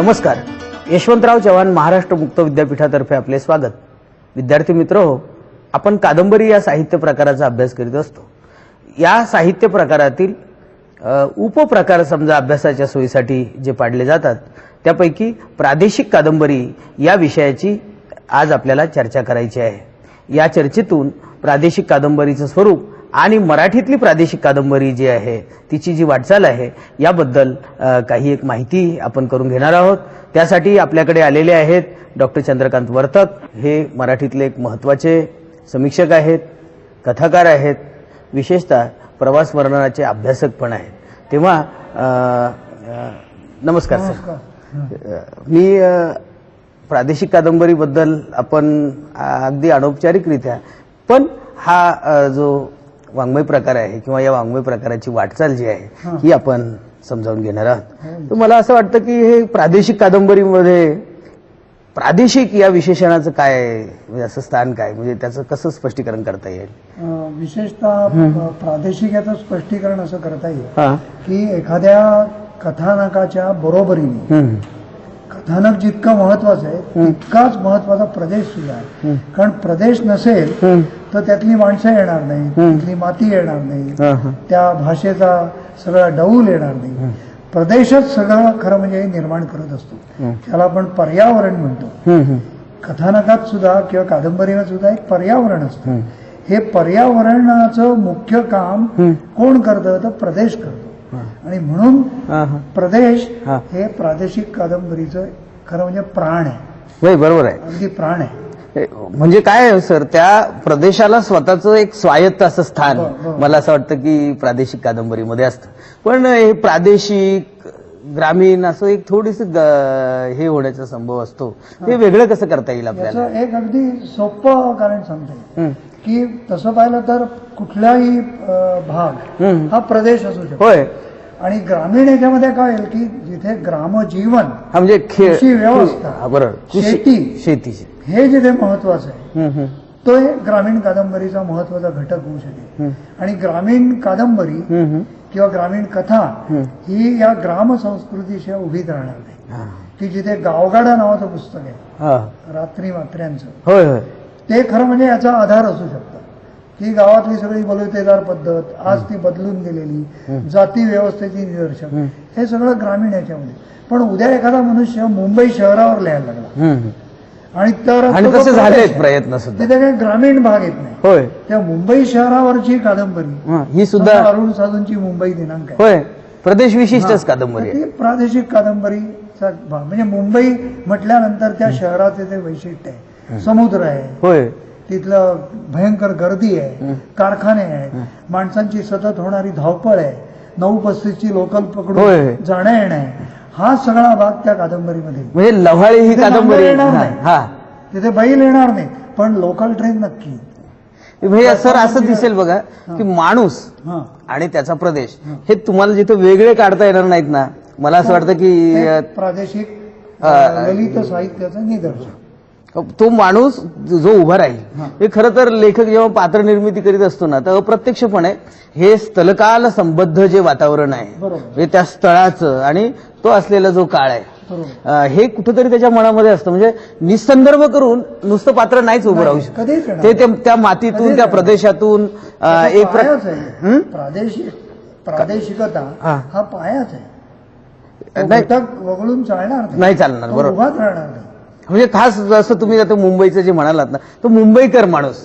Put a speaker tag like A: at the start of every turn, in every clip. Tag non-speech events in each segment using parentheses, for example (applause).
A: नमस्कार. यशवंतराव चव्हाण महाराष्ट्र मुक्त विद्यापीठातर्फे आपले स्वागत. विद्यार्थी मित्र हो आपण कादंबरी या साहित्य प्रकाराचा अभ्यास करीत असतो. या साहित्य प्रकारातील उपप्रकार समजा अभ्यासाच्या सोयीसाठी जे पाडले जातात त्यापैकी प्रादेशिक कादंबरी या विषयाची आज आपल्याला चर्चा करायची आहे. या चर्चेतून प्रादेशिक कादंबरीचं स्वरूप आणि मराठीतली प्रादेशिक कादंबरी जी आहे तिची जी वाटचाल आहे याबद्दल काही एक माहिती आपण करून घेणार आहोत. त्यासाठी आपल्याकडे आलेले आहेत डॉक्टर चंद्रकांत वर्तक. हे मराठीतले एक महत्त्वाचे समीक्षक आहेत कथाकार आहेत विशेषतः प्रवास वर्णनाचे अभ्यासक पण आहेत. तेव्हा नमस्कार सर. मी प्रादेशिक कादंबरीबद्दल आपण अगदी अनौपचारिकरित्या पण हा जो वाङ्मय प्रकार आहे किंवा या वाङ्मय प्रकाराची वाटचाल जी आहे ही. आपण समजावून घेणार आहोत. तर मला असं वाटतं की हे प्रादेशिक कादंबरीमध्ये प्रादेशिक या विशेषणाचं काय आहे? म्हणजे असं स्थान काय? म्हणजे त्याचं कसं स्पष्टीकरण करता येईल?
B: विशेषतः प्रादेशिक याचं स्पष्टीकरण असं करता येईल
A: हा.
B: की एखाद्या कथानकाच्या बरोबरीने. कथानक जितकं महत्वाचं आहे तितकाच महत्त्वाचा प्रदेश सुद्धा आहे. कारण प्रदेश नसेल. तर त्यातली माणसं येणार नाही तिथली माती येणार नाही. त्या भाषेचा सगळा डौल येणार नाही. प्रदेशच सगळं खरं म्हणजे निर्माण करत असतो. त्याला आपण पर्यावरण म्हणतो. कथानकात सुद्धा किंवा कादंबरीमध्ये सुद्धा एक पर्यावरण असतं. हे पर्यावरणाचं मुख्य काम कोण करतं? तर प्रदेश करतो. आणि म्हणून
A: हा, हा.
B: प्रदेश
A: हा.
B: हे प्रादेशिक कादंबरीचं खरं म्हणजे प्राण आहे
A: होय बरोबर आहे
B: अगदी प्राण आहे
A: म्हणजे काय सर त्या प्रदेशाला स्वतःचं एक स्वायत्त असं स्थान
B: हो, हो.
A: मला असं वाटतं की प्रादेशिक कादंबरीमध्ये असतं पण हे प्रादेशिक ग्रामीण असं एक थोडीस हे होण्याचा संभव असतो ते वेगळं कसं करता येईल आपल्याला
B: एक अगदी सोपं कारण सांगता येईल. की तसं पाहिलं तर कुठलाही भाग. हा प्रदेश असू शकतो
A: होय
B: आणि ग्रामीण याच्यामध्ये काय होईल की जिथे ग्रामजीवन
A: म्हणजे
B: कृषी व्यवस्था.
A: बरोबर
B: शेती.
A: शेती
B: हे जिथे महत्वाचं आहे. तो एक ग्रामीण कादंबरीचा महत्त्वाचा घटक होऊ शकेल आणि ग्रामीण कादंबरी. किंवा ग्रामीण कथा ही या ग्राम संस्कृतीशिवाय उभीच राहणार नाही. की जिथे गावगाडा नावाचं पुस्तक आहे. रात्री मात्र्यांचं
A: होय होय
B: ते खरं म्हणजे याचा आधार असू शकतं की गावातली सगळी बलुतेदार पद्धत आज ती बदलून गेलेली जाती व्यवस्थेची निदर्शक हे सगळं ग्रामीण याच्यामध्ये. पण उद्या एखादा मनुष्य मुंबई शहरावर लिहायला लागला. आणि तर आहे,
A: प्रयत्न सुद्धा.
B: तिथे काही ग्रामीण भाग येत नाही.
A: होय.
B: त्या मुंबई शहरावरची कादंबरी
A: हा, ही सुद्धा
B: अरुण साधूंची मुंबई दिनांक आहे.
A: होय. प्रदेश विशिष्टच कादंबरी
B: प्रादेशिक कादंबरीचा भाग. म्हणजे मुंबई म्हटल्यानंतर त्या शहराचे ते वैशिष्ट्य आहे. समुद्र आहे.
A: होय.
B: तिथलं भयंकर गर्दी आहे कारखाने आहेत माणसांची सतत होणारी धावपळ आहे नऊ पस्तीसची लोकल. पकडून जाणं येणं आहे. हा सगळा भाग त्या कादंबरीमध्ये.
A: म्हणजे लव्हाळी ही कादंबरी
B: येणार
A: हा,
B: नाही.
A: हा.
B: तिथे बैल येणार नाही. पण लोकल ट्रेन नक्की.
A: म्हणजे सर असं दिसेल बघा की माणूस
B: हा.
A: आणि त्याचा प्रदेश. हे. तुम्हाला जिथं वेगळे काढता येणार नाहीत ना मला असं वाटतं की
B: हे प्रादेशिक ललित साहित्याचं निदर्शन.
A: तो माणूस जो उभा राहील हे खरं तर लेखक जेव्हा पात्र निर्मिती करीत असतो ना तर अप्रत्यक्षपणे हे स्थलकाल संबद्ध जे वातावरण आहे. म्हणजे त्या स्थळाचं आणि तो असलेला जो काळ आहे हे कुठंतरी त्याच्या मनामध्ये असतं म्हणजे निसंदर्भ करून नुसतं पात्र नाहीच उभं राहू शकत ते त्या- मातीतून त्या. प्रदेशातून एक हं?
B: प्रादेशिक प्रादेशिकता
A: हा.
B: हा पायाच आहे वगळून चालणार
A: नाही चालणार, बरोबर. म्हणजे खास जसं तुम्ही आता मुंबईचं जे म्हणालात ना तो मुंबईकर माणूस.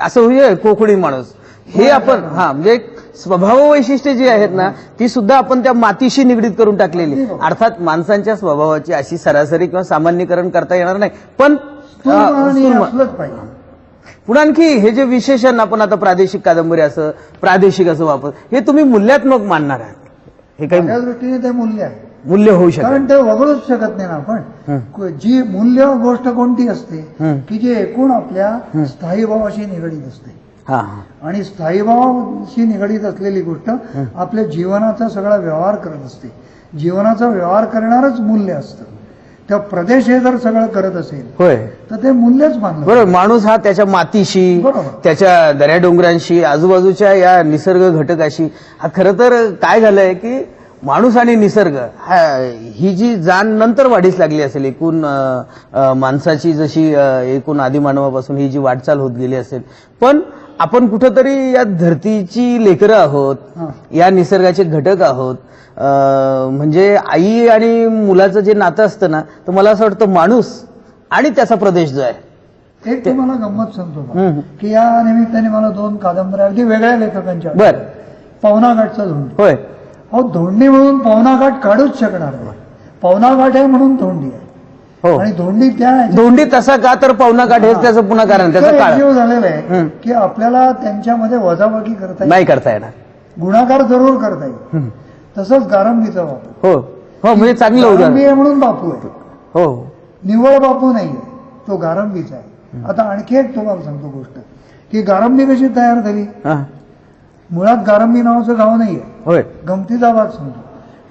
A: असं म्हणजे कोकणी माणूस. हे आपण हा म्हणजे स्वभाव वैशिष्ट्ये जी आहेत ना ती सुद्धा आपण त्या मातीशी निगडीत करून टाकलेली. अर्थात माणसांच्या स्वभावाची अशी सरासरी किंवा सामान्यीकरण करता येणार नाही. पण पुन्हा आणखी हे जे विशेषण आपण आता प्रादेशिक कादंबरी असं प्रादेशिक असं वापर हे तुम्ही मूल्यात्मक मानणार आहात. हे काही
B: दृष्टीने ते मूल्य आहे.
A: मूल्य होऊ शकत
B: कारण ते वगळूच शकत नाही ना आपण. जी मूल्य गोष्ट कोणती असते. की जी एकूण आपल्या स्थायीभावाशी निगडीत असते. आणि स्थायीभावाशी निगडीत असलेली गोष्ट आपल्या जीवनाचा सगळा व्यवहार करत असते. जीवनाचा व्यवहार करणारच मूल्य असतं. त्या प्रदेश हे जर सगळं करत असेल
A: होय.
B: तर ते मूल्यच मानलं
A: बरोबर माणूस हा त्याच्या मातीशी
B: बरोबर.
A: त्याच्या दऱ्या डोंगरांशी आजूबाजूच्या या निसर्ग घटकाशी हा खरं तर काय झालंय की माणूस आणि निसर्ग. हा ही जी जाण नंतर वाढीस लागली असेल एकूण माणसाची जशी एकूण आदिमानवापासून ही जी वाटचाल होत गेली असेल. पण आपण कुठंतरी या धरतीची लेकरं आहोत. या निसर्गाचे घटक आहोत म्हणजे आई आणि मुलाचं जे नातं असतं ना तर मला असं वाटतं माणूस आणि त्याचा प्रदेश जो आहे.
B: एक तुम्हाला गंमत सांगतो. की या निमित्ताने मला दोन कादंबऱ्या अगदी वेगळ्या लेखकांच्या
A: बर.
B: पवनाघाटचा धोंडी
A: होय.
B: अहो धोंडी म्हणून पवनाघाट काढूच शकणार नाही. पवनाघाट आहे म्हणून धोंडी आहे.
A: हो.
B: आणि धोंडी त्या
A: धोंडी तसा का तर पावना काठ हेच त्याचं पुन्हा कारण त्याचं काळ
B: झालेलं आहे. की आपल्याला त्यांच्यामध्ये वजाबाकी करता येईल.
A: नाही करता येणार.
B: गुणाकार जरूर करता येईल. तसंच गारंबीचा वापर.
A: हो. हो म्हणजे चांगलं
B: गारंबी
A: उदाहरण
B: आहे म्हणून बापू आहे.
A: हो.
B: निव्वळ बापू नाहीये तो गारंबीचा आहे. आता आणखी एक तुम्हाला सांगतो गोष्ट. की गारंबी कशी तयार झाली?
A: हा.
B: मुळात गारंबी नावाचं गाव नाहीये.
A: होय.
B: गमतीचा भाग सांगतो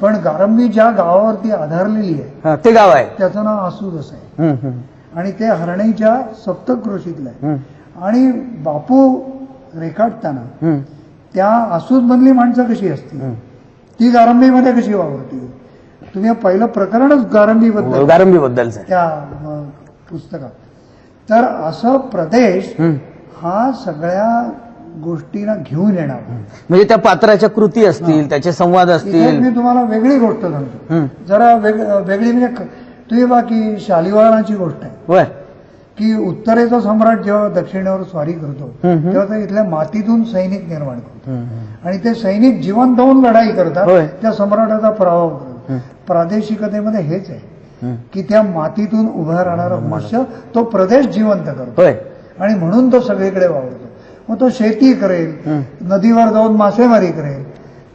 B: पण गारंबी ज्या गावावरती आधारलेली आहे
A: हा, ते गाव आहे.
B: त्याचं नाव आसूद असं आहे.
A: हम्म, हम्म,
B: आणि ते हरणईच्या सप्तकृषीतलं आहे.
A: हम्म,
B: आणि बापू रेखाटताना
A: हम्म,
B: त्या आसूद मधली माणसं कशी असतील?
A: हम्म.
B: ती गारंबीमध्ये कशी वावरतील? तुम्ही हे पहिलं प्रकरणच गारंबीबद्दल
A: गारंबी बद्दलच आहे
B: त्या अ, पुस्तकात. तर असं प्रदेश. हा सगळ्या गोष्टींना घेऊन येणार
A: म्हणजे त्या पात्राच्या कृती असतील त्याचे संवाद असतील
B: मी तुम्हाला वेगळी गोष्ट सांगतो. जरा वेग वेगळी म्हणजे तुम्ही बाकी शालिवाहनाची गोष्ट आहे की उत्तरेचा सम्राट जेव्हा दक्षिणेवर स्वारी करतो. तेव्हा तो इथल्या मातीतून सैनिक निर्माण करतो. आणि ते सैनिक जिवंत होऊन लढाई करतात. त्या सम्राटाचा पराभव
A: हम्म.
B: प्रादेशिकतेमध्ये हेच आहे. की त्या मातीतून उभा राहणारा मनुष्य तो प्रदेश जिवंत करतो आणि म्हणून तो सगळीकडे वावरतो मग तो शेती करेल. नदीवर जाऊन मासेमारी करेल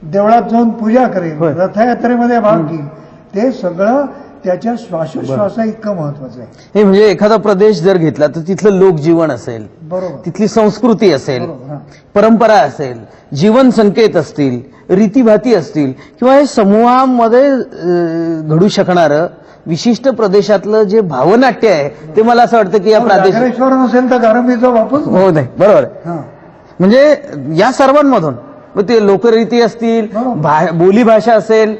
B: देवळात जाऊन पूजा करेल. रथयात्रेमध्ये भाग घेईल ते सगळं त्याच्या श्वासोश्वासा इतकं महत्वाचं आहे
A: हे म्हणजे एखादा प्रदेश जर घेतला तर तिथलं लोकजीवन असेल
B: बरोबर
A: तिथली संस्कृती असेल. परंपरा असेल जीवन संकेत असतील रीतीभाती असतील किंवा हे समूहामध्ये घडू शकणारं विशिष्ट प्रदेशातलं जे भावनाट्य आहे ते मला असं वाटतं की या प्रादेशिक
B: जागरेश्वर नसेल तर गारंबीचा वापस?
A: हो नाही बरोबर
B: हा.
A: म्हणजे या सर्वांमधून मग ते लोकरीती असतील बोलीभाषा असेल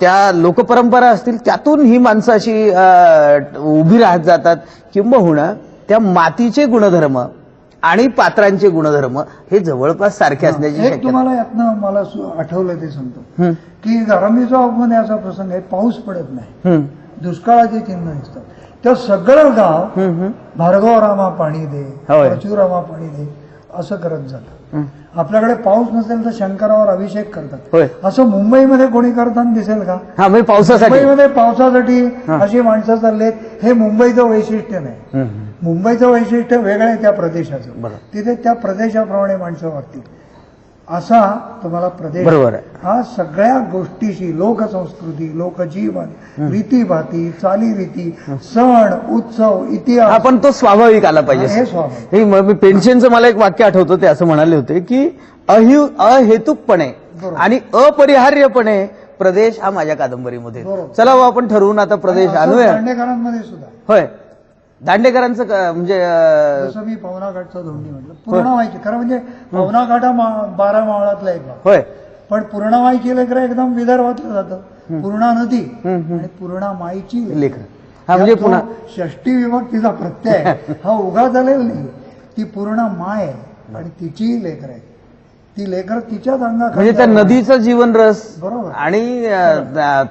A: त्या लोकपरंपरा असतील त्यातून ही माणसं अशी उभी राहत जातात किंबहुना त्या मातीचे गुणधर्म आणि पात्रांचे गुणधर्म हे जवळपास सारखे असण्याची
B: तुम्हाला यातनं मला आठवलं ते सांगतो. की मध्ये असा प्रसंग आहे पाऊस पडत नाही. दुष्काळाचे चिन्ह दिसतात. तर सगळं गाव भार्गव रामा पाणी दे
A: होय.
B: परशुरामा पाणी दे. असं करत जातं
A: हम्म.
B: आपल्याकडे पाऊस नसेल तर शंकरावर अभिषेक करतात. असं मुंबईमध्ये कोणी करताना दिसेल का?
A: हा म्हणजे पावसासाठी.
B: मुंबईमध्ये पावसासाठी. अशी माणसं चाललेत. हे मुंबईचं वैशिष्ट्य नाही. मुंबईचं वैशिष्ट्य वेगळं आहे त्या प्रदेशाचं. तिथे त्या प्रदेशाप्रमाणे माणसं वागतील. असा तुम्हाला प्रदेश.
A: बरोबर
B: हा सगळ्या गोष्टीशी लोकसंस्कृती लोकजीवन रीतीभाती चालीरीती सण उत्सव इतिहास.
A: आपण तो स्वाभाविक आला पाहिजे.
B: स्वाभाविक.
A: हे पेन्शनचं मला एक वाक्य आठवतं ते असं म्हणाले होते की अहि अहेतुकपणे. आणि अपरिहार्यपणे प्रदेश हा माझ्या कादंबरीमध्ये. चला हो आपण ठरवून आता प्रदेश आणूया.
B: सुद्धा.
A: होय. दांडेकरांचं क- म्हणजे अं,
B: जसं मी पवनाघाटचा धोंडी म्हटलं पूर्णवाईची खरं म्हणजे पवनाघाट हा मा- बारा मावळातला एक भाग.
A: होय.
B: पण पूर्णवाईची लेकरं एकदम विदर्भातलं जातं. पूर्णा नदी
A: हम्म, हम्म.
B: आणि पूर्णा माईची लेकरं.
A: लेखन हा म्हणजे
B: यात
A: पुन्हा
B: षष्टी विभक्तीचा प्रत्यय (laughs) हा उगा झालेला नाही. ती पूर्ण माय आहे आणि तिची लेकर आहे ती लेकर तिच्याच अंगा
A: म्हणजे त्या नदीचा जीवनरस
B: बरोबर.
A: आणि अं,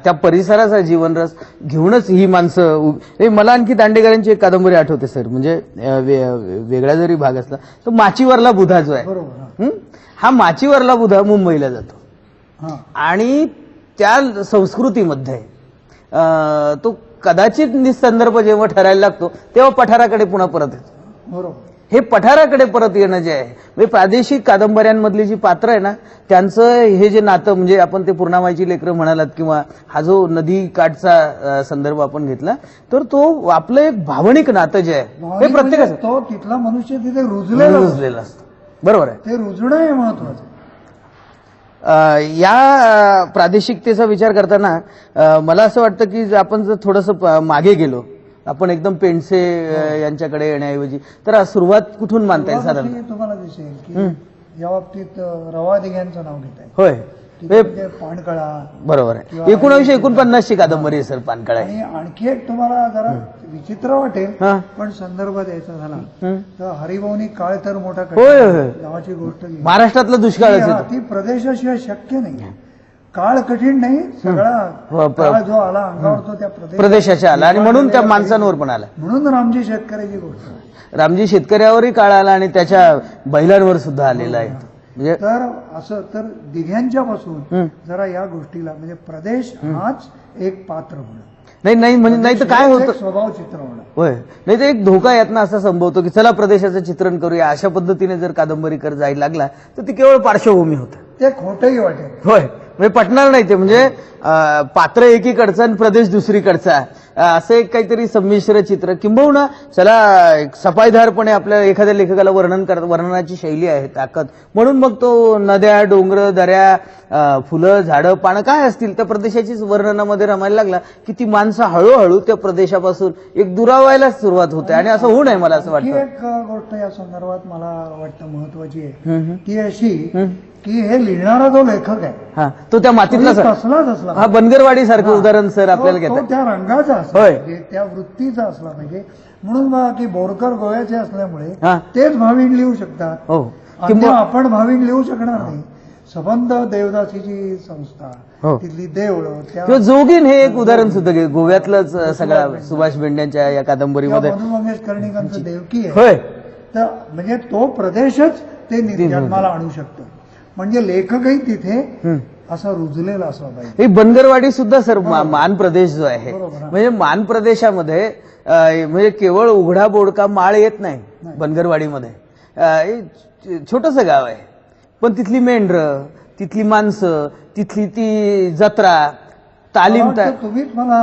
A: त्या- परिसराचा जीवनरस घेऊनच ही माणसं उ- हे मला आणखी दांडेकरांची एक कादंबरी आठवते सर. म्हणजे अं, वे- वेगळा जरी भाग असला तो माचीवरला बुधा जो आहे.
B: बरोबर हा.
A: हं? हा माचीवरला बुधा मुंबईला जातो.
B: हा.
A: आणि त्या संस्कृतीमध्ये अं, तो कदाचित निसंदर्भ जेव्हा ठरायला लागतो तेव्हा पठाराकडे पुन्हा परत येतो.
B: बरोबर.
A: हे पठाराकडे परत येणं जे आहे. म्हणजे प्रादेशिक कादंबऱ्यांमधली जी पात्र आहे ना त्यांचं हे जे नातं म्हणजे आपण ते पूर्णामाईची लेकरं म्हणालात किंवा हा जो नदी काठचा संदर्भ आपण घेतला तर तो आपलं एक भावनिक नातं जे आहे. हे
B: भावनिक
A: प्रत्येकाचं
B: म्हणजे तो तिथला मनुष्य तिथे रुजलेला.
A: रुजलेलं असतं. बरोबर आहे.
B: ते रुजणं हे महत्वाचं.
A: या प्रादेशिकतेचा विचार करताना मला असं वाटतं की आपण जर थोडंसं मागे गेलो आपण एकदम पेंडसे अ, यांच्याकडे येण्याऐवजी. तर सुरुवात कुठून मानता येईल साधारण?
B: तुम्हाला दिसेल की या बाबतीत रवा दिघ्यांचं नाव घेत आहे
A: होय हे-
B: म्हणजे पाणकळा
A: बरोबर आहे. एकोणावीसशे एकोणपन्नास ची कादंबरी आहे सर पानकळा.
B: आणि आणखी एक तुम्हाला जरा विचित्र वाटेल
A: हा.
B: पण संदर्भ द्यायचा झाला.
A: हं.
B: तर हरिभाऊनी काळ तर मोठा. नावाची गोष्ट.
A: महाराष्ट्रातला येतो
B: ती प्रदेशाशिवाय शक्य नाही. काळ कठीण नाही
A: हो,
B: सगळा काळ जो आला अंगावर तो त्या प्रदेश
A: प्रदेशाच्या आला. आणि म्हणून त्या माणसांवर पण आला.
B: म्हणून रामजी शेतकऱ्याची गोष्ट.
A: रामजी शेतकऱ्यावरही काळ आला आणि त्याच्या बैलांवर सुद्धा आलेला आहे. म्हणजे
B: तर असं तर दिघ्यांच्या पासून
A: हं.
B: जरा या गोष्टीला म्हणजे प्रदेश हाच एक पात्र होणं
A: नाही नाही म्हणजे नाही तर काय होतं?
B: स्वभाव चित्र होणं
A: होय. नाही तर एक धोका यातनं असा संभवतो की चला प्रदेशाचं चित्रण करूया. अशा पद्धतीने जर कादंबरीकर जायला लागला तर ती केवळ पार्श्वभूमी होते.
B: ते खोटंही वाटेल.
A: होय. म्हणजे पटणार नाही ते म्हणजे पात्र एकीकडचा आणि प्रदेश दुसरीकडचा. असं एक काहीतरी संमिश्र चित्र. किंबहुना चला एक सफाईदारपणे आपल्या एखाद्या लेखकाला वर्णन कर वर्णनाची शैली आहे ताकद. म्हणून मग तो नद्या डोंगर दऱ्या फुलं झाडं पानं काय असतील त्या प्रदेशाचीच वर्णनामध्ये रमायला लागला की ती माणसं हळूहळू त्या प्रदेशापासून एक दुरावायला सुरुवात होते. आणि असं होऊ नये मला असं वाटतं.
B: एक गोष्ट या संदर्भात मला वाटतं महत्वाची आहे. ती अशी. की हे लिहिणारा जो लेखक आहे
A: हा तो त्या मातीतला
B: तो तसलाच असला
A: हा बनगरवाडी सारखं उदाहरण सर आपल्याला
B: तो
A: घेतात
B: त्या रंगाचा असला
A: होय.
B: पाहिजे त्या वृत्तीचा असला पाहिजे. म्हणून बघा की बोरकर गोव्याचे असल्यामुळे
A: हा.
B: तेच भाविक लिहू शकतात.
A: हो. किंवा
B: आपण भाविक लिहू शकणार नाही संबंध देवदासीची संस्था
A: हो.
B: तिथली देवळं त्या
A: किंवा जोगीन हे एक उदाहरण सुद्धा घे. गोव्यातलंच अं, सगळा सुभाष बेंड्यांच्या या कादंबरीमध्ये.
B: मधु मंगेश कर्णिकांचं देवकी आहे.
A: होय.
B: तर म्हणजे तो प्रदेशच ते निर्जन्माला आणू शकतो. म्हणजे लेखकही तिथे. असा रुजलेला असला पाहिजे
A: ही बनगरवाडी सुद्धा सर मा- मान प्रदेश जो आहे
B: हा.
A: म्हणजे मान प्रदेशामध्ये म्हणजे केवळ उघडा बोडका माळ येत नाही बनगरवाडीमध्ये छोटस गाव आहे. पण तिथली मेंढरं तिथली माणसं तिथली ती जत्रा तालीम
B: तुम्हीच मला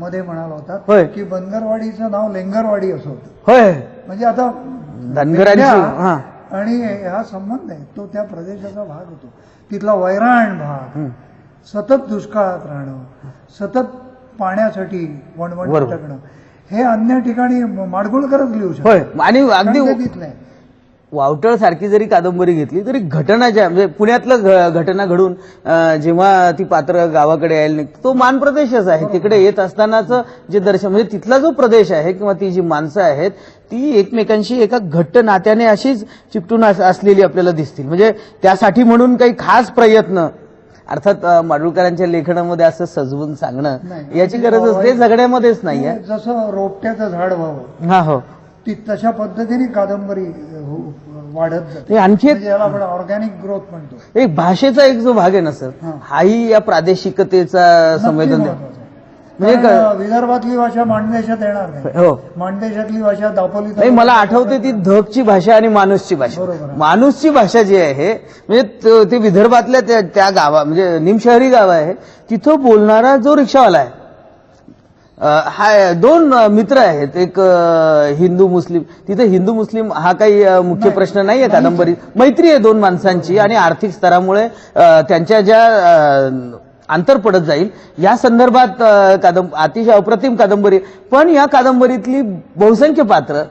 B: मध्ये म्हणाला
A: होय.
B: होता की बनगरवाडीचं नाव लेंगरवाडी असं होतं.
A: होय.
B: म्हणजे आता
A: धनगरांची हा.
B: आणि हा संबंध आहे. तो त्या प्रदेशाचा भाग होतो. तिथला वैराण भाग. सतत दुष्काळात राहणं सतत पाण्यासाठी वणवण. टाकणं हे अन्य ठिकाणी माडगुळकरच लिहू शकतो
A: आणि अगदी वावटळ सारखी जरी कादंबरी घेतली तरी घटना ज्या म्हणजे पुण्यातलं घटना घडून जेव्हा ती पात्र गावाकडे यायला निघते तो मान प्रदेशच आहे. तिकडे येत असतानाचं जे दर्शन म्हणजे तिथला जो प्रदेश आहे किंवा ती जी माणसं आहेत ती एकमेकांशी एका घट्ट नात्याने अशीच चिकटून अस- असलेली आपल्याला दिसतील. म्हणजे त्यासाठी म्हणून काही खास प्रयत्न अर्थात माडुळकरांच्या लेखनामध्ये असं सजवून सांगणं
B: नाही.
A: याची गरज असते जगण्यामध्येच नाहीये
B: ते जसं रोपट्याचं झाड व्हावं.
A: हा हो.
B: ती तशा पद्धतीने कादंबरी हो- वाढत जाते.
A: हे आणखी एक
B: म्हणजे याला आपण ऑर्गॅनिक ग्रोथ म्हणतो.
A: एक भाषेचा एक जो भाग आहे ना सर
B: हा.
A: हाही या प्रादेशिकतेचा संवेदन. म्हणजे
B: विदर्भातली भाषा माणदेशात येणार नाही.
A: हो.
B: माणदेशातली भाषा दापोली
A: नाही मला आठवते ती धकची भाषा आणि माणूसची भाषा. माणूसची भाषा जी आहे म्हणजे त- विदर्भातल्या त्या त्या गावा म्हणजे निमशहरी गाव आहे तिथं बोलणारा जो रिक्षावाला आहे अं, हा दोन मित्र आहेत. एक हिंदू मुस्लिम. तिथे हिंदू मुस्लिम हा काही मुख्य. प्रश्न नाही. आहे कादंबरीत मैत्री आहे दोन माणसांची आणि आर्थिक स्तरामुळे त्यांच्या ज्या अंतर पडत जाईल या संदर्भात कादंब अतिशय अप्रतिम कादंबरी. पण या कादंबरीतली बहुसंख्य पात्र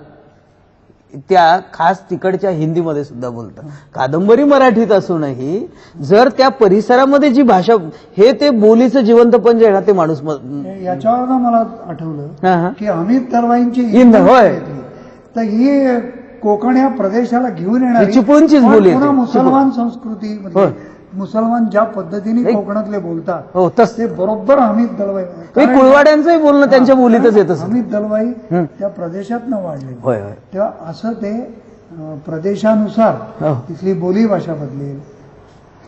A: त्या खास तिकडच्या हिंदीमध्ये सुद्धा बोलतात कादंबरी मराठीत असूनही जर त्या परिसरामध्ये जी भाषा हे ते बोलीचं जिवंतपण जे आहे ना ते माणूस
B: याच्यावर मला आठवलं. की अमित दरवाईंची
A: इंद, होय.
B: तर ही कोकण या प्रदेशाला घेऊन येणार
A: ही चिपळूणचीच बोली आहे ती.
B: मुसलमान संस्कृती
A: होय.
B: मुसलमान ज्या पद्धतीने कोकणातले बोलतात
A: हो तस
B: ते बरोबर हमीद दलवाई
A: हे कुळवाड्यांचंही बोलणं त्यांच्या बोलीतच येत
B: हमीद दलवाई
A: हं.
B: त्या प्रदेशात वाढले
A: होय होय.
B: तेव्हा असं ते अं, प्रदेशानुसार
A: हो.
B: तिथली बोली भाषा बदलेल.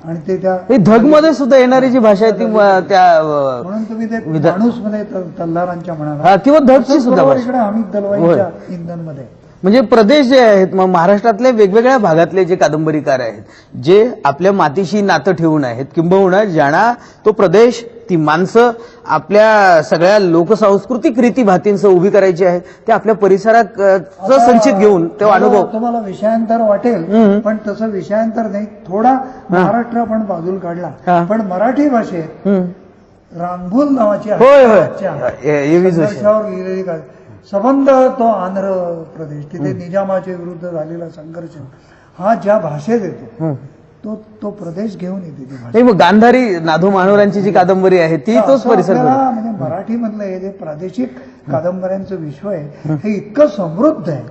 B: आणि ते त्या
A: हे धगमध्ये सुद्धा येणारी जी भाषा आहे ती त्या अं,
B: म्हणून तुम्ही ते माणूसमध्ये तल्लारांच्या म्हणाला
A: हा, किंवा धगची सुद्धा भाषा.
B: इकडे हमीद दलवाईच्या इंधनमध्ये
A: म्हणजे प्रदेश जे आहेत मग महाराष्ट्रातले वेगवेगळ्या भागातले जे कादंबरीकार आहेत जे आपल्या मातीशी नातं ठेवून आहेत किंबहुना ज्यांना तो प्रदेश ती माणसं आपल्या सगळ्या लोकसांस्कृतिक रीतीभातींसह उभी करायची आहे ते आपल्या परिसरात संचित घेऊन तो अनुभव
B: तुम्हाला विषयांतर वाटेल. पण तसं विषयांतर नाही थोडा महाराष्ट्र आपण बाजूला
A: हा.
B: काढला पण मराठी भाषेत. रांगोल नावाची.
A: होय होय
B: लिहिलेली संबंध तो आंध्र प्रदेश तिथे निजामाच्या विरुद्ध झालेला संघर्ष हा ज्या भाषेत येतो. तो तो प्रदेश घेऊन येते
A: मग गांधारी नाधू मानोरांची जी कादंबरी आहे ती तोच परिसर
B: म्हणजे मराठीमधलं हे जे प्रादेशिक कादंबऱ्यांचं विश्व आहे हे इतकं समृद्ध आहे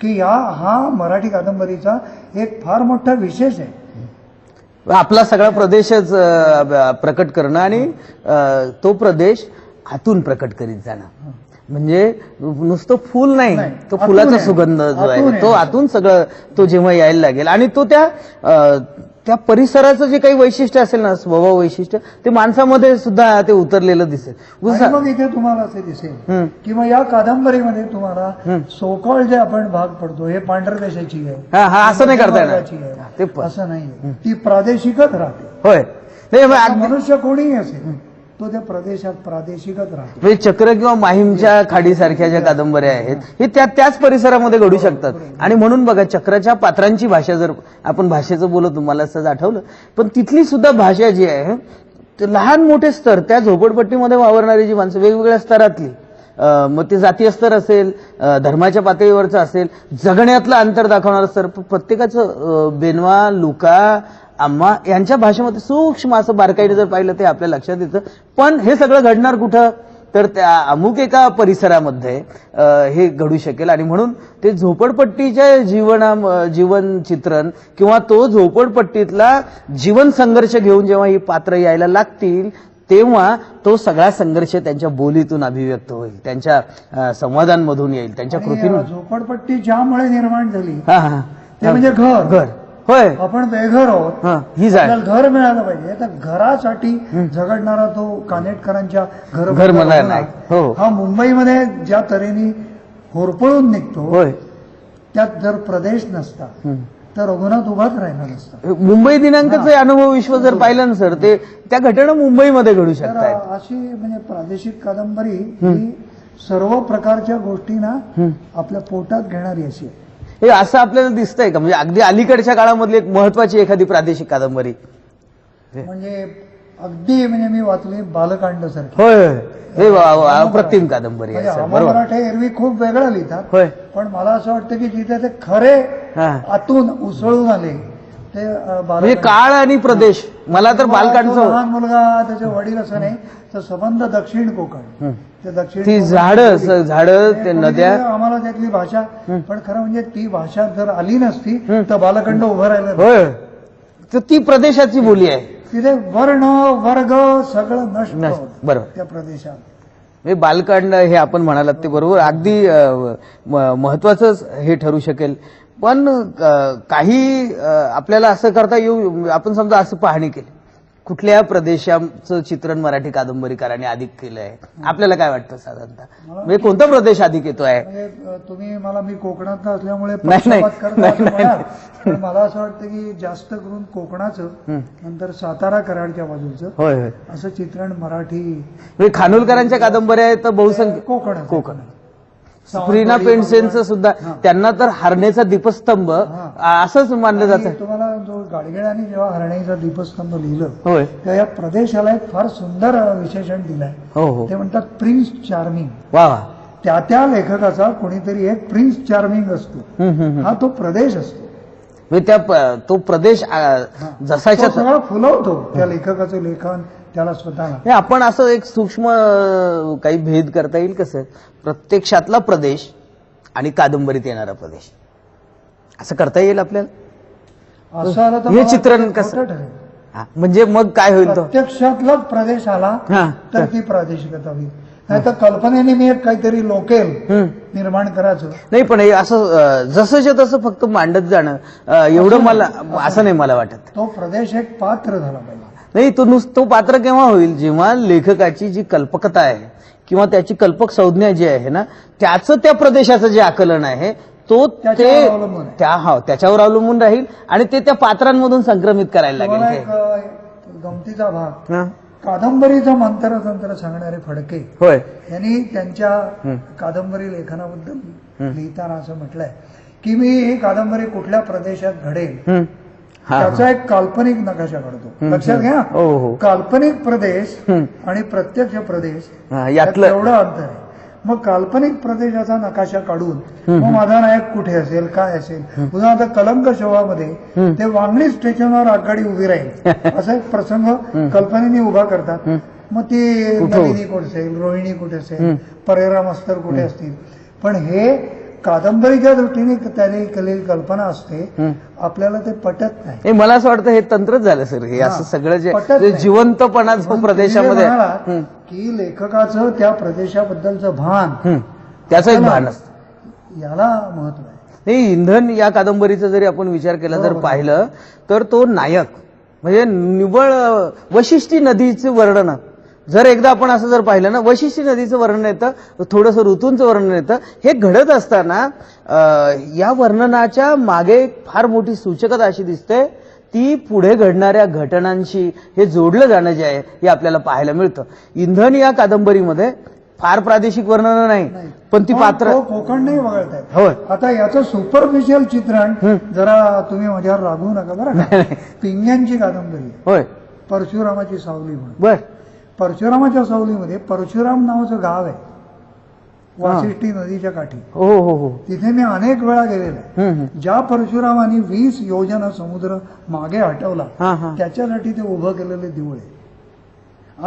B: की या हा मराठी कादंबरीचा एक फार मोठा विशेष आहे.
A: आपला सगळा प्रदेशच प्रकट करणं आणि तो प्रदेश आतून प्रकट करीत जाणं. म्हणजे नुसतं फूल नाही तो फुलाचा. सुगंध जो आहे. तो आतून सगळं तो जेव्हा यायला लागेल. आणि तो त्या त्या परिसराचं जे काही वैशिष्ट्य असेल ना स्वभाव वैशिष्ट्य ते माणसामध्ये सुद्धा ते उतरलेलं दिसेल.
B: मग इथे तुम्हाला असे दिसेल. किंवा या कादंबरीमध्ये तुम्हाला. सोकॉल जे आपण भाग पडतो हे पांढऱ्या देशाची आहे.
A: हा असं नाही करता येणार.
B: असं नाही ती प्रादेशिकच राहते.
A: होय.
B: मनुष्य कोणीही असेल तो त्या प्रदेशात प्रादेशिकच राहतो.
A: म्हणजे चक्र किंवा माहीमच्या खाडीसारख्या ज्या कादंबऱ्या आहेत हे त्या त्याच परिसरामध्ये घडू शकतात. आणि म्हणून बघा चक्राच्या पात्रांची भाषा जर आपण भाषेचं बोलत मला असं आठवलं. पण तिथली सुद्धा भाषा जी आहे ते लहान मोठे स्तर त्या झोपडपट्टीमध्ये वावरणारी जी माणसं वेगवेगळ्या स्तरातली मग ते जातीय स्तर असेल धर्माच्या पातळीवरचं असेल जगण्यातलं अंतर दाखवणारं स्तर प्रत्येकाचं बेनवा लुका आम्हा यांच्या भाषेमध्ये सूक्ष्म असं बारकाईने जर पाहिलं ते आपल्या लक्षात येतं. पण हे सगळं घडणार कुठं? तर त्या अमुक एका परिसरामध्ये हे घडू शकेल. आणि म्हणून ते झोपडपट्टीच्या जीवना जीवन चित्रण किंवा तो झोपडपट्टीतला जीवन संघर्ष घेऊन जेव्हा ही पात्र यायला लागतील तेव्हा तो सगळा संघर्ष त्यांच्या बोलीतून अभिव्यक्त होईल. त्यांच्या संवादांमधून येईल. त्यांच्या कृतीतून
B: झोपडपट्टी ज्यामुळे निर्माण झाली ते म्हणजे घर.
A: घर. होय.
B: आपण बेघर आहोत.
A: हा ही जाय.
B: आपल्याला घर मिळालं पाहिजे. तर घरासाठी झगडणारा तो कानेटकरांच्या घर
A: घर मला नाही. हो.
B: हा मुंबईमध्ये ज्या तऱ्हेने होरपळून निघतो
A: होय.
B: त्यात जर प्रदेश नसता
A: हम्म.
B: तर रघुनाथ उभाच राहिला नसता
A: मुंबई दिनांकचे अनुभव विश्व जर पाहिलं ना सर ते त्या घटना मुंबईमध्ये घडू
B: तर
A: शकतात
B: अशी म्हणजे प्रादेशिक कादंबरी ही सर्व प्रकारच्या गोष्टींना आपल्या पोटात घेणारी अशी आहे.
A: हे असं आपल्याला दिसतंय का? म्हणजे अगदी अलीकडच्या काळामधली एक महत्वाची एखादी प्रादेशिक कादंबरी.
B: म्हणजे अगदी म्हणजे मी वाचली बालकांड सारखी.
A: होय होय. हे वा- वा- अप्रतिम कादंबरी आहे
B: म्हणजे
A: सर. बरोबर.
B: मराठे एरवी खूप वेगळं लिहितात.
A: होय.
B: पण मला असं वाटतं की जिथे ते खरे
A: हा.
B: आतून उसळून आले. ते
A: म्हणजे
B: बालकांड.
A: काळ आणि प्रदेश. मला तर
B: तो
A: बालकांडचं
B: लहान मुलगा त्याचे वडील असं नाही तर संबंध दक्षिण कोकण.
A: हं.
B: ते दक्षिण
A: ती झाडं झाडं ते
B: कोणी
A: नद्या.
B: आम्हाला त्यातली भाषा पण खरं म्हणजे ती भाषा जर आली नसती तर बालखंड उभं राहिलं.
A: होय. तर ती प्रदेशाची बोली आहे.
B: तिथे वर्ण वर्ग सगळं नष्ट
A: बरोबर.
B: त्या प्रदेशात.
A: म्हणजे बालकांड हे आपण म्हणालात ते बरोबर. अगदी महत्वाचंच हे ठरू शकेल. पण काही आपल्याला असं करता येऊ आपण समजा असं पाहणी केली. कुठल्या प्रदेशाचं चित्रण मराठी कादंबरीकारांनी अधिक केलं आहे आपल्याला काय वाटतं साधारणतः? म्हणजे कोणता प्रदेश अधिक येतो आहे
B: म्हणजे तुम्ही मला मी कोकणात असल्यामुळे मला असं वाटतं की जास्त करून कोकणाचं. नंतर सातारा कराडच्या बाजूचं
A: होय
B: असं चित्रण मराठी
A: म्हणजे खानोलकरांच्या कादंबऱ्या आहेत तर बहुसंख्य
B: कोकण
A: कोकण. स्प्रीना पेंडसेंचं सुद्धा त्यांना तर हरणेचा दीपस्तंभ असंच मानलं जातं.
B: तुम्हाला जो गाडगेळाने जेव्हा हरणेचा दीपस्तंभ लिहिलं
A: होय.
B: तेव्हा या प्रदेशाला एक फार सुंदर विशेषण दिलंय.
A: हो हो.
B: ते म्हणतात प्रिन्स चार्मिंग.
A: वा वा.
B: त्या त्या लेखकाचा कोणीतरी एक प्रिन्स चार्मिंग असतो. हा तो प्रदेश असतो.
A: म्हणजे त्या प- तो प्रदेश आ, जसाच्या
B: तो सगळा फुलवतो त्या लेखकाचं लेखन. त्याला स्वतःला.
A: हे आपण असं एक सूक्ष्म काही भेद करता येईल कसं? प्रत्यक्षातला प्रदेश आणि कादंबरीत येणारा प्रदेश. असं करता येईल आपल्याला?
B: असं आलं तर
A: हे चित्रण कसं? म्हणजे मग काय होईल तो?
B: प्रत्यक्षातलाच प्रदेश आला
A: हा
B: तर ती प्रादेशिकता होईल नाही तर कल्पनेने मी एक काहीतरी लोकेल. निर्माण करायचं.
A: नाही पण हे असं जसंच्या तसं फक्त मांडत जाणं एवढं मला असं नाही मला वाटत.
B: तो प्रदेश एक पात्र झाला पाहिजे.
A: नाही तो नुस तो पात्र केव्हा होईल जेव्हा लेखकाची जी कल्पकता आहे किंवा त्याची कल्पक संज्ञा जी आहे ना त्याचं त्या प्रदेशाचं जे आकलन आहे तो ते. त्या हा त्याच्यावर अवलंबून राहील आणि ते त्या पात्रांमधून संक्रमित करायला लागेल
B: गमतीचा भाग. कादंबरीचं मंत्रतंत्र सांगणारे फडके
A: होय
B: यांनी त्यांच्या. कादंबरी लेखनाबद्दल लिहिताना असं म्हटलंय की मी ही कादंबरी कुठल्या प्रदेशात घडेल. त्याचा एक काल्पनिक नकाशा काढतो. लक्षात. घ्या.
A: हो हो.
B: काल्पनिक प्रदेश. आणि प्रत्यक्ष प्रदेश
A: हा,
B: यात
A: यातलं
B: एवढं अंतर आहे. मग काल्पनिक प्रदेशाचा नकाशा काढून मग माझा नायक कुठे असेल काय असेल? उदाहरणार्थ कलंक शोभामध्ये ते वांगणी स्टेशनवर आगगाडी उभी राहील. (laughs) असा एक प्रसंग कल्पनेने उभा करतात. मग ती नलिनी कुठे असेल रोहिणी कुठे असेल परेरा मास्तर कुठे असतील? पण हे कादंबरीच्या दृष्टीने त्याने केलेली कल्पना असते आपल्याला ते पटत नाही.
A: हे मला असं वाटतं हे तंत्रच झालं सर. हे असं सगळं जे
B: नाही.
A: जिवंतपणा जो
B: म्हणून
A: प्रदेशामध्ये
B: की लेखकाचं त्या प्रदेशाबद्दलचं भान.
A: त्याचं एक भान असतं.
B: याला महत्त्व आहे.
A: हे इंधन या कादंबरीचा जरी आपण विचार केला जर. पाहिलं तर तो नायक म्हणजे निव्वळ अं, वशिष्ठी नदीचं वर्णन. जर एकदा आपण असं जर पाहिलं ना वशिष्ठी नदीचं वर्णन येतं थोडंसं ऋतूंचं वर्णन येतं हे घडत असताना या वर्णनाच्या मागे एक फार मोठी सूचकता अशी दिसते ती पुढे घडणाऱ्या घटनांशी हे जोडलं जाणं जे आहे हे आपल्याला पाहायला मिळतं. इंधन या कादंबरीमध्ये फार प्रादेशिक वर्णन नाही पण ती पात्र
B: कोकण नाही वगळतायत
A: होय.
B: आता याचं सुपरफिशियल चित्रण जरा तुम्ही माझ्यावर रागवू नका बरं (laughs) पिंग्यांची कादंबरी.
A: होय.
B: परशुरामाची सावली म्हणून.
A: बर.
B: परशुरामाच्या सावलीमध्ये परशुराम नावाचं गाव आहे. वाशिष्ठी नदीच्या काठी.
A: हो हो हो.
B: तिथे मी अनेक वेळा गेलेलो. आहे. ज्या परशुरामाने वीस योजना समुद्र मागे हटवला त्याच्यासाठी ते उभं केलेले दिवळ आहे.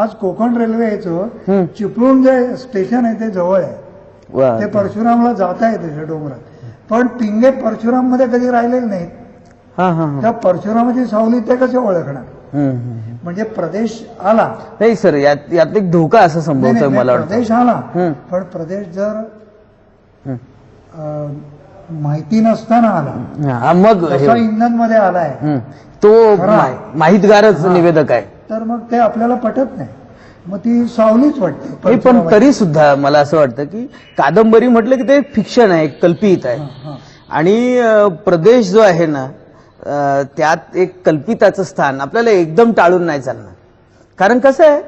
B: आज कोकण रेल्वेचं
A: हम्म.
B: चिपळूण जे स्टेशन आहे ते जवळ आहे. ते परशुरामला जाता येते डोंगरात. पण पिंगे परशुराममध्ये कधी राहिलेले नाहीत. त्या परशुरामाची सावली ते कसे ओळखणार. म्हणजे प्रदेश आला.
A: नाही सर यात यात एक धोका असं संभवतोय मला वाटतं.
B: प्रदेश आला. पण प्रदेश जर माहिती नसताना आला.
A: मग
B: इंधनमध्ये आलाय.
A: तो माहितगारच निवेदक आहे.
B: तर मग ते आपल्याला पटत नाही. मग ती सावलीच वाटते.
A: पण. तरी सुद्धा मला असं वाटतं की कादंबरी म्हटलं की ते फिक्शन आहे एक कल्पित आहे. आणि प्रदेश जो आहे ना त्यात एक कल्पिताचं स्थान. आपल्याला एकदम टाळून नाही चालणार. कारण कसं आहे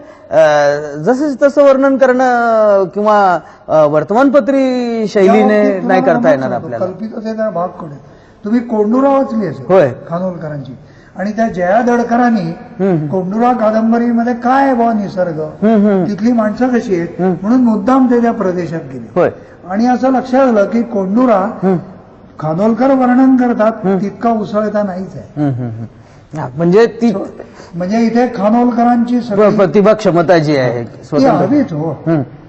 A: जसं तसं वर्णन करणं किंवा वर्तमानपत्री शैलीने नाही करता येणार आपल्याला.
B: कल्पिततेचा भागकडे तुम्ही कोंडुरा वाचली असेल
A: होय.
B: खानोलकरांची. आणि त्या जया दडकरांनी कोंडुरा कादंबरीमध्ये काय बुवा निसर्ग. तिथली माणसं कशी आहेत? म्हणून मुद्दाम ते त्या प्रदेशात गेले.
A: होय.
B: आणि असं लक्षात आलं की कोंडुरा खानोलकर वर्णन करतात तितका उसळता नाहीच आहे.
A: म्हणजे ती
B: म्हणजे इथे खानोलकरांची
A: प्रतिभा क्षमता जी आहे
B: ती हवीच हो.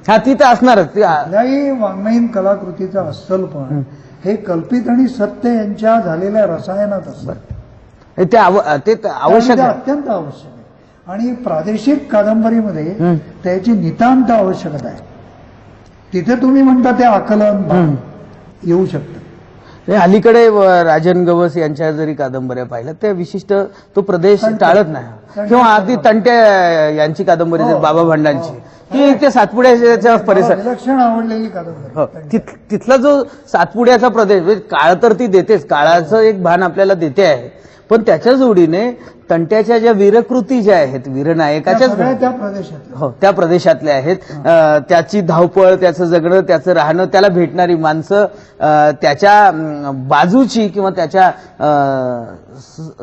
A: हा. ती तर असणारच
B: कुठल्याही वाङ्मयीन कलाकृतीचं अस्सलपण हे. कल्पित आणि सत्य यांच्या झालेल्या रसायनात असतं.
A: ते आवश्यक
B: अत्यंत आवश्यक आहे. आणि प्रादेशिक कादंबरीमध्ये. त्याची नितांत आवश्यकता आहे. तिथे तुम्ही म्हणता ते आकलन येऊ शकतं.
A: हे अलीकडे राजन गवस यांच्या जरी कादंबऱ्या पाहिल्या त्या विशिष्ट तो प्रदेश. टाळत नाही. किंवा अगदी तंट्या यांची कादंबरी
B: हो.
A: जर बाबा भांडांची
B: हो.
A: ती त्या सातपुड्याच्या
B: मला
A: परिसर
B: आवडलेली
A: हो. तिथला जो सातपुड्याचा प्रदेश म्हणजे काळ तर ती देतेच काळाचं एक भान आपल्याला देते आहे पण त्याच्या जोडीने तंट्याच्या ज्या वीरकृती ज्या आहेत वीरनायकाच्याच
B: त्या प्रदेशात
A: हो त्या प्रदेशातले आहेत. त्याची धावपळ त्याचं जगणं त्याचं राहणं त्याला भेटणारी माणसं त्याच्या बाजूची किंवा त्याच्या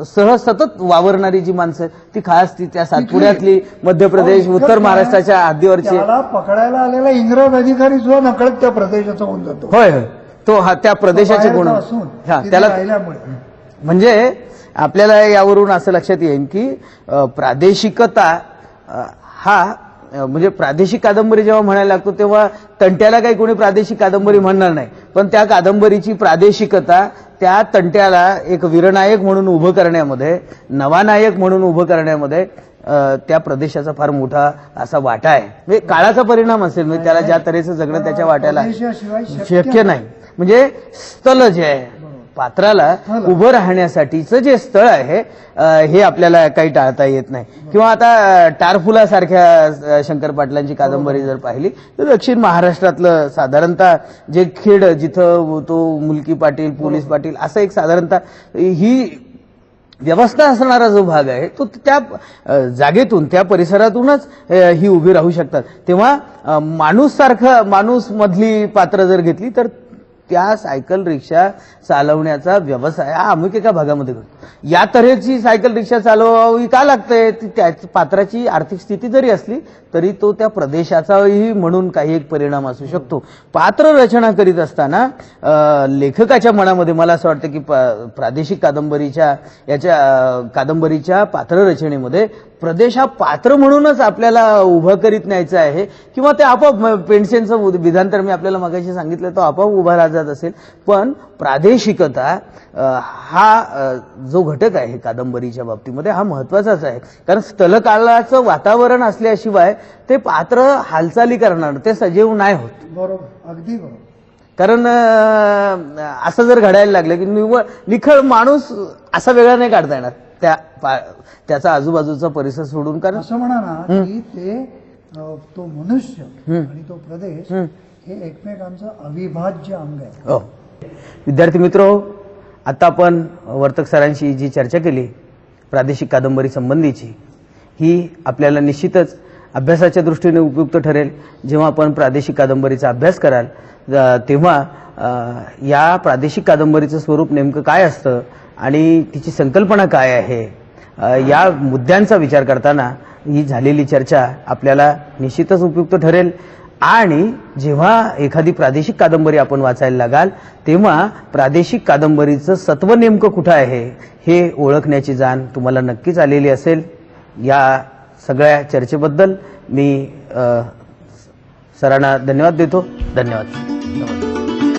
A: सह सतत वावरणारी जी माणसं ती खास ती त्या सातपुड्यातली मध्य प्रदेश
B: हो, इतकं
A: उत्तर महाराष्ट्राच्या
B: त्याला पकडायला आलेला इंग्रज अधिकारी सुद्धा नकळत त्या प्रदेशाचा होऊन जातो.
A: होय होय. तो हा त्या प्रदेशाचे गुण त्याला म्हणजे आपल्याला यावरून असं लक्षात येईल की प्रादेशिकता हा म्हणजे प्रादेशिक कादंबरी जेव्हा म्हणायला लागतो तेव्हा तंट्याला काही कोणी प्रादेशिक कादंबरी म्हणणार नाही. पण त्या कादंबरीची प्रादेशिकता त्या तंट्याला एक वीरनायक म्हणून उभं करण्यामध्ये नवानायक म्हणून उभं करण्यामध्ये त्या प्रदेशाचा फार मोठा असा वाटा आहे. म्हणजे काळाचा परिणाम असेल म्हणजे त्याला ज्या तऱ्हेचं जगणं त्याच्या वाट्याला
B: शक्य
A: नाही. म्हणजे स्थल जे आहे पात्राला
B: स्थल.
A: उभं राहण्यासाठीचं जे स्थळ आहे हे आपल्याला काही टाळता येत नाही. किंवा आता टारफुला सारख्या शंकर पाटलांची कादंबरी जर पाहिली तर दक्षिण महाराष्ट्रातलं साधारणतः जे खेड जिथं तो मुलकी पाटील पोलीस पाटील असं एक साधारणतः ही व्यवस्था असणारा जो भाग आहे तो त्या जागेतून त्या परिसरातूनच ही उभी राहू शकतात. तेव्हा माणूस सारखं माणूस मधली पात्र जर घेतली तर त्या सायकल रिक्षा चालवण्याचा व्यवसाय हा अमुक एका भागामध्ये घडतो. या तऱ्हेची सायकल रिक्षा चालवावी का लागते? ती त्या पात्राची आर्थिक स्थिती जरी असली तरी तो त्या प्रदेशाचाही म्हणून काही एक परिणाम असू शकतो. पात्र रचना करीत असताना लेखकाच्या मनामध्ये मला असं वाटतं की प्रादेशिक कादंबरीच्या याच्या कादंबरीच्या पात्र रचनेमध्ये प्रदेश हा पात्र म्हणूनच आपल्याला उभं करीत न्यायचं आहे किंवा ते आपोआप पेन्शनचं विधान तर मी आपल्याला मगाशी सांगितलं तो आपोआप उभा राहत जात असेल. पण प्रादेशिकता हा जो घटक आहे कादंबरीच्या बाबतीमध्ये हा महत्वाचाच आहे. कारण स्थलकालाचं वातावरण असल्याशिवाय ते पात्र हालचाली करणार ते सजीव नाही होत.
B: बरोबर अगदी बरोबर.
A: कारण असं जर घडायला लागलं की निव्वळ निखळ माणूस असा वेगळा नाही काढता येणार. त्या त्याचा आजूबाजूचा परिसर सोडून कारण
B: असं म्हणा ना की ते तो मनुष्य आणि तो प्रदेश
A: हं.
B: एकमेकांचं अविभाज्य अंग आहे.
A: हो. विद्यार्थी मित्र आता आपण वर्तक सरांशी जी चर्चा केली प्रादेशिक कादंबरी संबंधीची ही आपल्याला निश्चितच अभ्यासाच्या दृष्टीने उपयुक्त ठरेल. जेव्हा आपण प्रादेशिक कादंबरीचा अभ्यास कराल तेव्हा या प्रादेशिक कादंबरीचं स्वरूप नेमकं काय असतं आणि तिची संकल्पना काय आहे? या मुद्द्यांचा विचार करताना ही झालेली चर्चा आपल्याला निश्चितच उपयुक्त ठरेल. आणि जेव्हा एखादी प्रादेशिक कादंबरी आपण वाचायला लागाल तेव्हा प्रादेशिक कादंबरीचं सत्व नेमकं कुठं आहे हे ओळखण्याची जाण तुम्हाला नक्कीच आलेली असेल. या सगळ्या चर्चेबद्दल मी सरांना धन्यवाद देतो. धन्यवाद धन्यवाद.